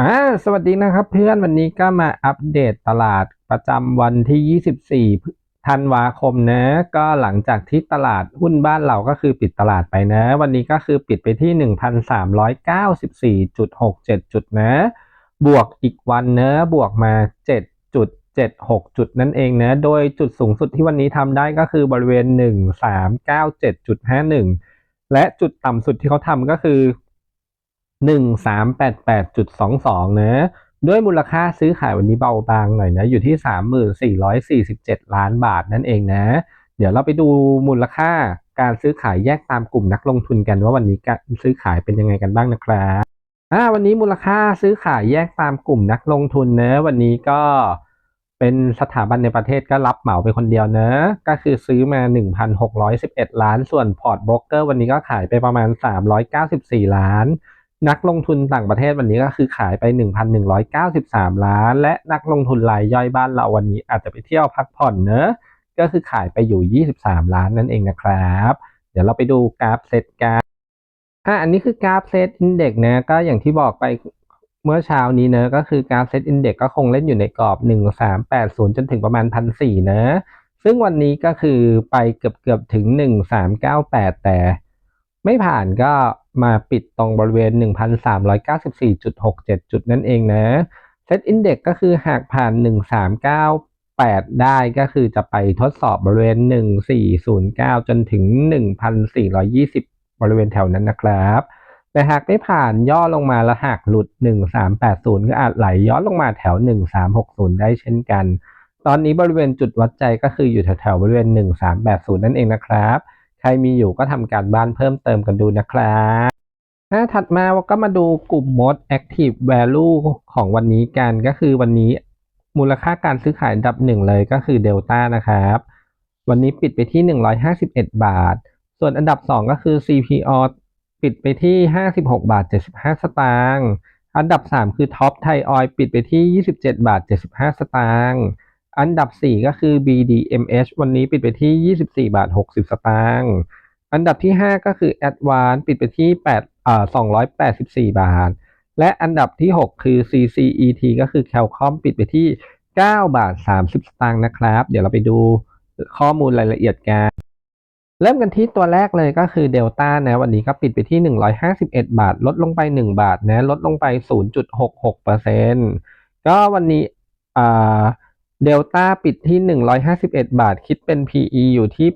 อ่าสวัสดีนะครับเพื่อนวันนี้ก็มาอัปเดตตลาดประจำวันที่ 24 ธันวาคมนะ ก็หลังจากที่ตลาดหุ้นบ้านเราก็คือปิดตลาดไปนะ วันนี้ก็คือปิดไปที่ 1,394.67 จุดนะ บวกอีกวันเนะบวกมา 7.76 จุดนั่นเองนะ โดยจุดสูงสุดที่วันนี้ทำได้ก็คือบริเวณ 1397.51 และจุดต่ำสุดที่เขาทำก็คือ หนึ่งสามแปดแปดจุดสองสองนะ ด้วยมูลค่าซื้อขายวันนี้เบาบางหน่อยนะ อยู่ที่สามหมื่นสี่ร้อยสี่สิบเจ็ดล้านบาทนั่นเองนะ เดี๋ยวเราไปดูมูลค่าการซื้อขายแยกตามกลุ่มนักลงทุนกันว่าวันนี้การซื้อขายเป็นยังไงกันบ้างนะครับอ่าวันนี้มูลค่าซื้อขายแยกตามกลุ่มนักลงทุนเนะวันนี้ก็เป็นสถาบันในประเทศก็รับเหมาไปคนเดียวเนะก็คือซื้อมา 1,611 ล้าน ส่วนพอร์ตโบรกเกอร์วันนี้ก็ขายไปประมาณ 394 ล้าน นักลงทุนต่างประเทศวันนี้ก็คือขายไป 1,193 ล้าน และนักลงทุนรายย่อยบ้านเราวันนี้อาจจะไปเที่ยวพักผ่อนเนอะก็คือขายไปอยู่ 23 ล้านนั่นเองนะครับ เดี๋ยวเราไปดูกราฟเซตกราฟอะอันนี้คือกราฟเซตอินเด็กนะก็อย่างที่บอกไปเมื่อเช้านี้เนอะก็คือกราฟเซตอินเด็กก็คงเล่นอยู่ในกรอบ 1380 จนถึงประมาณ 1,400นะซึ่งวันนี้ก็คือไปเกือบเกือบถึง 1398 แต่ ไม่ผ่านก็มาปิดตรงบริเวณ 1,394.67 จุดนั่นเองนะเซตอินเด็กก็คือหากผ่าน 1398 ได้ก็คือจะไปทดสอบบริเวณ 1409 จนถึง 1,420 บริเวณแถวนั้นนะครับ แต่หากไม่ผ่านย่อลงมาแล้วหากหลุด 1380 ก็อาจไหลย้อนลงมาแถว 1360 ได้เช่นกัน ตอนนี้บริเวณจุดวัดใจก็คืออยู่แถวๆบริเวณ 1380 นั่นเองนะครับ ใครมีอยู่ก็ทำการบ้านเพิ่มเติมกันดูนะครับหน้าถัดมาก็มาดูกลุ่ม Most Active Value ของวันนี้กันก็คือวันนี้มูลค่าการซื้อขายอันดับหนึ่งเลยก็คือ Delta นะครับ วันนี้ปิดไปที่ 151 บาท ส่วนอันดับ 2 ก็คือ CPO ปิดไปที่ 56 บาท 75 สตางค์ อันดับ 3 คือ Top Thai Oil ปิดไปที่ 27 บาท 75 สตางค์ อันดับ 4 ก็คือ BDMH วันนี้ปิดไปที่ 24 บาท 60 สตางค์ อันดับที่ 5 ก็คือ Advance ปิดไปที่8อ่า284 บาท และอันดับที่ 6 คือ CCET ก็คือ Calcom ปิดไปที่ 9 บาท 30 สตางค์นะครับ เดี๋ยวเราไปดูข้อมูลรายละเอียดกัน เริ่มกันที่ตัวแรกเลยก็คือ Delta นะ วันนี้ก็ปิดไปที่ 151 บาท ลดลงไป 1 บาทนะ ลดลงไป 0.66%ก็วันนี้อ่า เดลต้าปิดที่ 151 บาท คิดเป็น PE อยู่ที่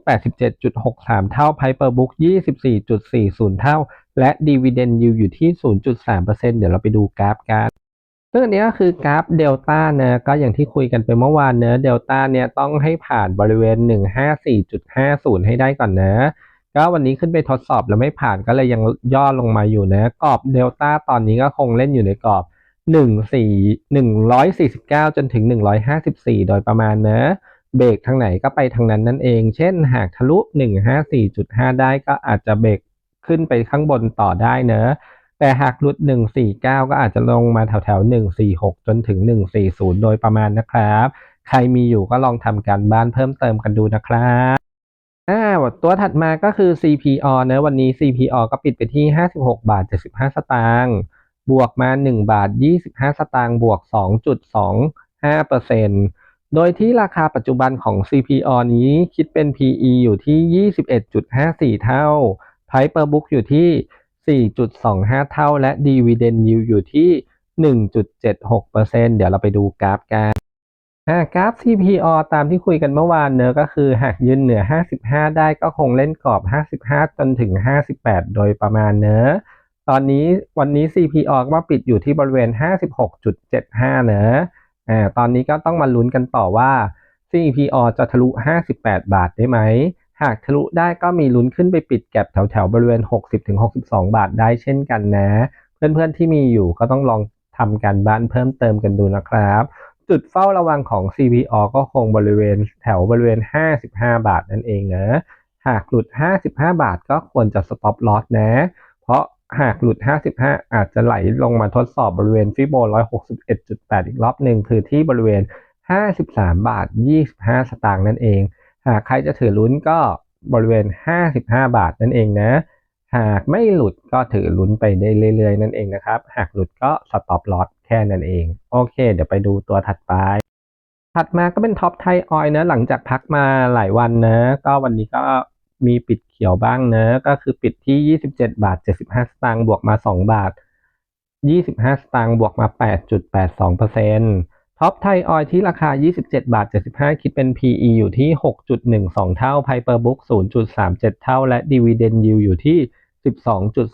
87.63 เท่า Piper Book 24.40 เท่า และ Dividend Yield อยู่ที่ 0.3%เดี๋ยวเราไปดูกราฟกันซึ่งอันนี้ก็คือกราฟเดลต้าเนะก็อย่างที่คุยกันไปเมื่อวานเนะเดลต้าเนี่ยต้องให้ผ่านบริเวณ 154.50 ให้ได้ก่อนนะ ก็วันนี้ขึ้นไปทดสอบแล้วไม่ผ่านก็เลยยังย่อลงมาอยู่นะกรอบเดลต้าตอนนี้ก็คงเล่นอยู่ในกรอบ หนึ่งสี่หนึ่งร้อยสี่สิบเก้าจนถึงหนึ่งร้อยห้าสิบสี่โดยประมาณนะเบรกทางไหนก็ไปทางนั้นนั่นเอง เช่น หากทะลุหนึ่งห้าสี่จุดห้าได้ก็อาจจะเบรกขึ้นไปข้างบนต่อได้เนอะ แต่หากหลุดหนึ่งสี่เก้าก็อาจจะลงมาแถวแถวหนึ่งสี่หกจนถึงหนึ่งสี่ศูนย์โดยประมาณนะครับ ใครมีอยู่ก็ลองทำการบ้านเพิ่มเติมกันดูนะครับอ่าตัวถัดมาก็คือ CPO เนะวันนี้ CPO ก็ปิดไปที่ 56 บาท 75 สตางค์ บวกมา 1 บาท 25 สตางค์บวก 2.25%โดยที่ราคาปัจจุบันของ CPO นี้คิดเป็น PE อยู่ที่ 21.54 เท่า Price per book อยู่ที่ 4.25 เท่า และ Dividend Yield อยู่ที่ 1.76%เดี๋ยวเราไปดูกราฟกันกราฟ CPO ตามที่คุยกันเมื่อวานเนอะก็คือหากยืนเหนือ 55 ได้ก็คงเล่นกรอบ 55 จนถึง 58 โดยประมาณเนอะ ตอนนี้วันนี้ CPO ก็มาปิดอยู่ที่บริเวณ 56.75เนอะอ่าตอนนี้ก็ต้องมาลุ้นกันต่อว่า CPO จะทะลุ 58 บาทได้ไหม หากทะลุได้ก็มีลุ้นขึ้นไปปิดแก็บแถวแถวบริเวณ 60-62 บาทได้เช่นกันนะ เพื่อนๆที่มีอยู่ก็ต้องลองทำการบ้านเพิ่มเติมกันดูนะครับ จุดเฝ้าระวังของ CPO ก็คงบริเวณแถวบริเวณ 55 บาทนั่นเองนะ หากหลุด 55 บาทก็ควรจะ stop loss นะ เพราะ หากหลุด 55 อาจจะไหลลงมาทดสอบบริเวณฟิโบ 161.8 อีกรอบหนึ่งคือที่บริเวณ 53 บาท 25 สตางค์นั่นเอง หากใครจะถือลุ้นก็บริเวณ 55 บาทนั่นเองนะ หากไม่หลุดก็ถือลุ้นไปได้เรื่อยๆ นั่นเองนะครับ หากหลุดก็สต็อปลอสแค่นั้นเอง โอเค เดี๋ยวไปดูตัวถัดไป ถัดมาก็เป็นท็อปไทยออยนะ หลังจากพักมาหลายวันนะ ก็วันนี้ก็ มีปิดเขียวบ้างเนะก็คือปิดที่ 27 บาท 75 สตางค์บวกมา 2 บาท 25 สตางค์บวกมา 8.82%ท็อปไทยออยที่ราคา 27 บาท 75 คิดเป็น PE อยู่ที่ 6.12 เท่า Piper Book 0.37 เท่า และ Dividend Yield อยู่ที่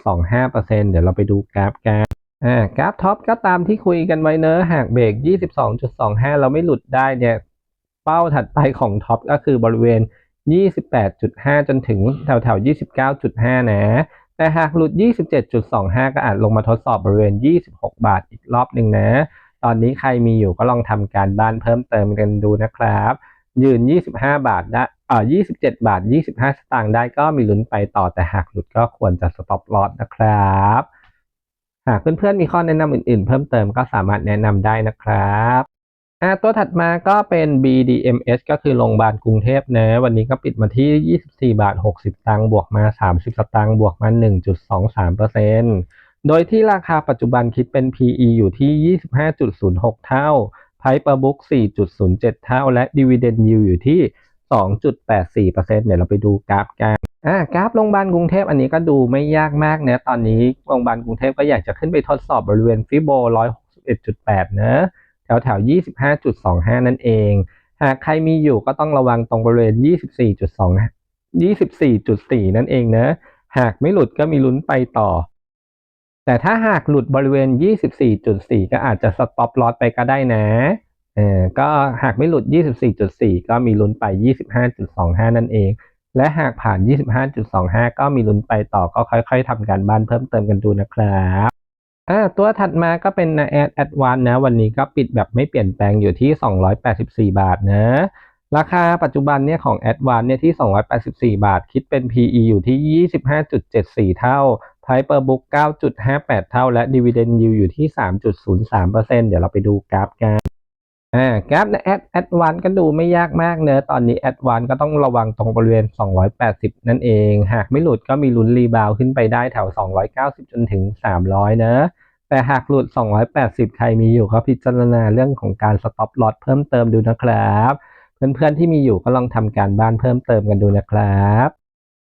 12.25%เดี๋ยวเราไปดูกราฟกันอ่ากราฟท็อปก็ตามที่คุยกันไว้เนอะหากเบรก 22.25 เราไม่หลุดได้เนี่ย เป้าถัดไปของท็อปก็คือบริเวณ 28.5 จนถึงแถวแถว29.5 นะ แต่หากหลุด 27.25 ก็อาจลงมาทดสอบบริเวณ 26 บาทอีกรอบหนึ่งนะ ตอนนี้ใครมีอยู่ก็ลองทำการบ้านเพิ่มเติมกันดูนะครับ ยืน 25 บาทได้เอ่อ27 บาท 25 สตางค์ได้ก็มีลุ้นไปต่อแต่หากหลุดก็ควรจะสต็อปลอสนะครับ หากเพื่อนๆมีข้อแนะนำอื่นๆ เพิ่มเติมก็สามารถแนะนำได้นะครับ อ่าตัวถัดมาก็เป็น BDMs ก็คือโรงพยาบาลกรุงเทพนะวันนี้ก็ปิดมาที่ 24 บาท 60 ตังค์บวกมา 30 สตางค์บวกมา 1.23%โดยที่ราคาปัจจุบันคิดเป็น PE อยู่ที่ 25.06 เท่า Piper Book 4.07 เท่า และ Dividend Yield อยู่ที่ 2.84%เดี๋ยวเราไปดูกราฟกันอ่ากราฟโรงพยาบาลกรุงเทพอันนี้ก็ดูไม่ยากมากนะตอนนี้โรงพยาบาลกรุงเทพก็อยากจะขึ้นไปทดสอบบริเวณฟิโบ 161.8 นะแถ วแถว 25.25 นั่นเอง หากใครมีอยู่ก็ต้องระวังตรงบริเวณ 24.2 24.4 นั่นเองนะหากไม่หลุดก็มีลุ้นไปต่อ แต่ถ้าหากหลุดบริเวณ 24.4 ก็อาจจะสต็อปลอสไปก็ได้นะเออก็หากไม่หลุด 24.4 ก็มีลุ้นไป 25.25 นั่นเอง และหากผ่าน 25.25 ก็มีลุ้นไปต่อก็ค่อย ๆทำการบ้านเพิ่มเติมกันดูนะครับ อ่าตัวถัดมาก็เป็นนะแอดแอดวานนะ วันนี้ก็ปิดแบบไม่เปลี่ยนแปลงอยู่ที่ 284 บาทนะ ราคาปัจจุบันเนี่ยของ a d v a n c e เนี่ยที่ 284 บาท คิดเป็น PE อยู่ที่ 25.74 เท่า Piper Book 9.58 เท่า และ Dividend Yield อยู่ที่ 3.03%เดี๋ยวเราไปดูกราฟกันอ่ากราฟในแอดแอดวานก็ดูไม่ยากมากเนอะตอนนี้แอดวานก็ต้องระวังตรงบริเวณ 280 นั่นเอง หากไม่หลุดก็มีลุ้นรีบาวขึ้นไปได้แถว 290 จนถึง 300 เนอะ แต่หากหลุด 280 ใครมีอยู่ก็พิจารณาเรื่องของการสต็อปลอสเพิ่มเติมดูนะครับ เพื่อนๆที่มีอยู่ก็ลองทำการบ้านเพิ่มเติมกันดูนะครับ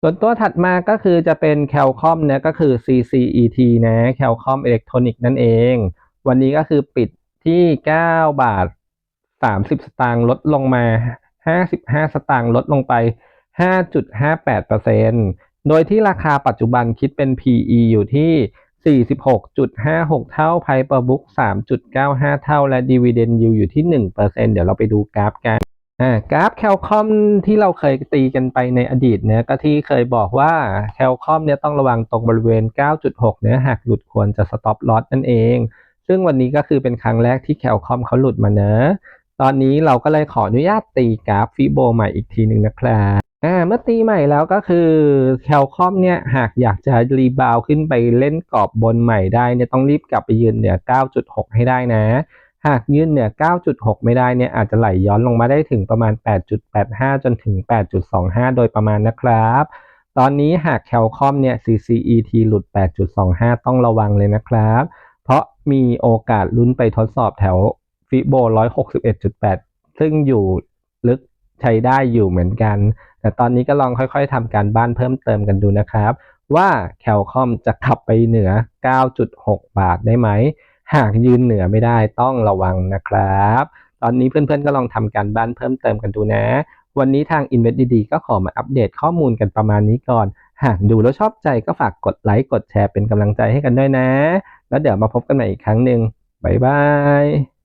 ส่วนตัวถัดมาก็คือจะเป็น Qualcomm นะก็คือ CCET นะ Qualcomm Electronic นั่นเอง วันนี้ก็คือปิดที่ 9 บาท 30 สตางค์ลดลงมา 55 สตางค์ลดลงไป 5.58%โดยที่ราคาปัจจุบันคิดเป็น PE อยู่ที่ 46.56 เท่า Piper Book 3.95 เท่า และ Dividend Yield อยู่ที่ 1%เดี๋ยวเราไปดูกราฟกันอ่ากราฟแคลคอมที่เราเคยตีกันไปในอดีตเนี่ยก็ที่เคยบอกว่าแคลคอมเนี่ยต้องระวังตรงบริเวณ 9.6 เนี่ยหากหลุดควรจะสต็อปลอสนั่นเอง ซึ่งวันนี้ก็คือเป็นครั้งแรกที่แคลคอมเขาหลุดมาเนอะตอนนี้เราก็เลยขออนุญาตตีกราฟฟิโบใหม่อีกทีหนึ่งนะครับ อ่าเมื่อตีใหม่แล้วก็คือแคลคอมเนี่ยหากอยากจะรีบาวขึ้นไปเล่นกรอบบนใหม่ได้เนี่ยต้องรีบกลับไปยืนเหนือ 9.6 ให้ได้นะ หากยืนเหนือ 9.6 ไม่ได้เนี่ยอาจจะไหลย้อนลงมาได้ถึงประมาณ 8.85 จนถึง 8.25 โดยประมาณนะครับ ตอนนี้หากแคลคอมเนี่ย CCET หลุด 8.25 ต้องระวังเลยนะครับ เพราะมีโอกาสลุ้นไปทดสอบแถวฟิโบ 161.8 ซึ่งอยู่ลึกใช้ได้อยู่เหมือนกัน แต่ตอนนี้ก็ลองค่อยๆทำการบ้านเพิ่มเติมกันดูนะครับ ว่าแคลคอมจะขับไปเหนือ 9.6 บาทได้ไหม หากยืนเหนือไม่ได้ต้องระวังนะครับ ตอนนี้เพื่อนๆก็ลองทำการบ้านเพิ่มเติมกันดูนะ วันนี้ทาง Invest ดีๆก็ขอมาอัปเดตข้อมูลกันประมาณนี้ก่อน หากดูแล้วชอบใจก็ฝากกดไลค์กดแชร์เป็นกำลังใจให้กันด้วยนะ แล้วเดี๋ยวมาพบกันใหม่อีกครั้งหนึ่งบ๊ายบาย